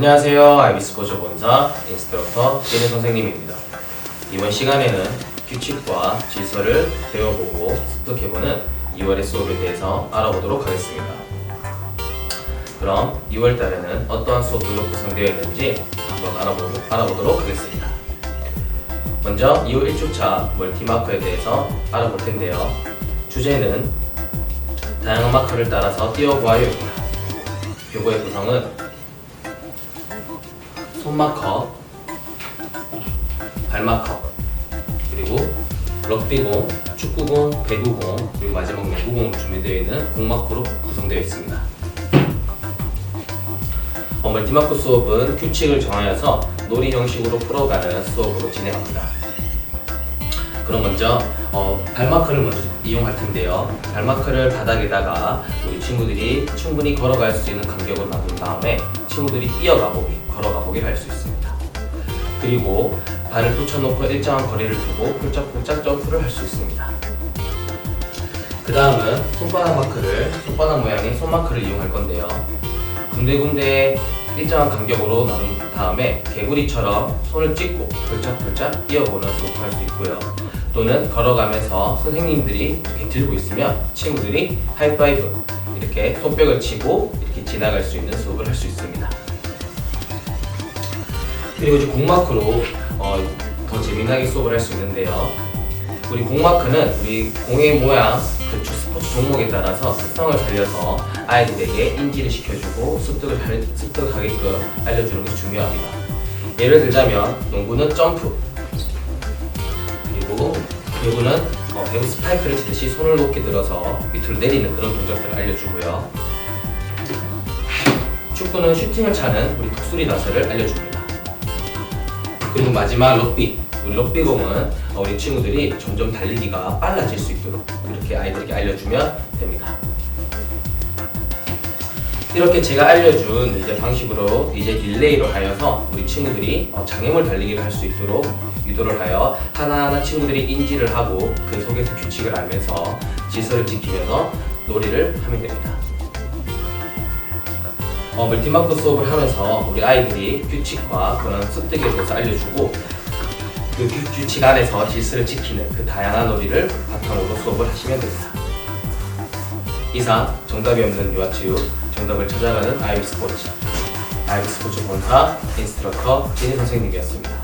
안녕하세요. 아이비스포츠 본사 인스트럭터 제니 선생님입니다. 이번 시간에는 규칙과 질서를 배워보고 습득해보는 2월의 수업에 대해서 알아보도록 하겠습니다. 그럼 2월 달에는 어떠한 수업들로 구성되어 있는지 한번 알아보, 알아보도록 하겠습니다. 먼저 2월 1주차 멀티마커에 대해서 알아볼 텐데요. 주제는 다양한 마커를 따라서 띄워보아요입니다. 교보의 구성은 손마커, 발마커, 그리고 럭비공, 축구공, 배구공, 그리고 마지막 농구공으로 준비되어 있는 공마커로 구성되어 있습니다. 어, 멀티마커 수업은 규칙을 정하여서 놀이 형식으로 풀어가는 수업으로 진행합니다. 그럼 먼저 어, 발마커를 먼저 이용할 텐데요. 발마커를 바닥에다가 우리 친구들이 충분히 걸어갈 수 있는 간격을 놔둔 다음에 친구들이 뛰어가 보기, 걸어가 보기 할수 있습니다. 그리고 발을 붙여놓고 일정한 거리를 두고 폴짝폴짝 점프를 할 수 있습니다. 그 다음은 손바닥 마크를, 손바닥 모양의 손마크를 이용할 건데요. 군데군데 일정한 간격으로 나눈 다음에 개구리처럼 손을 찢고 펄짝펄짝 뛰어보는 수업을 할수 있고요. 또는 걸어가면서 선생님들이 이렇게 들고 있으면 친구들이 하이파이브 이렇게 손뼉을 치고 이렇게 지나갈 수 있는 수업을 할 수 있습니다. 그리고 이제 공마크로 어, 더 재미나게 수업을 할 수 있는데요. 우리 공마크는 우리 공의 모양, 그 스포츠 종목에 따라서 특성을 살려서 아이들에게 인지를 시켜주고 습득을 할- 습득하게끔 알려주는 것이 중요합니다. 예를 들자면 농구는 점프, 그리고 배구는 어, 배구 스파이크를 치듯이 손을 높게 들어서 밑으로 내리는 그런 동작들을 알려주고요. 축구는 슈팅을 차는 우리 독수리 나서를 알려줍니다. 그리고 마지막 럭비. 우리 럭비 공은 어, 우리 친구들이 점점 달리기가 빨라질 수 있도록 이렇게 아이들에게 알려주면 됩니다. 이렇게 제가 알려준 이제 방식으로 이제 릴레이로 하여서 우리 친구들이 어, 장애물 달리기를 할 수 있도록 유도를 하여 하나하나 친구들이 인지를 하고 그 속에서 규칙을 알면서 질서를 지키면서 놀이를 하면 됩니다. 어, 멀티마크 수업을 하면서 우리 아이들이 규칙과 그런 습득에 대해서 알려주고 그 규, 규칙 안에서 질서를 지키는 그 다양한 놀이를 바탕으로 수업을 하시면 됩니다. 이상 정답이 없는 유아치유 정답을 찾아가는 아이비 스포츠 아이비 스포츠 본사 인스트럭터 진희 선생님이었습니다.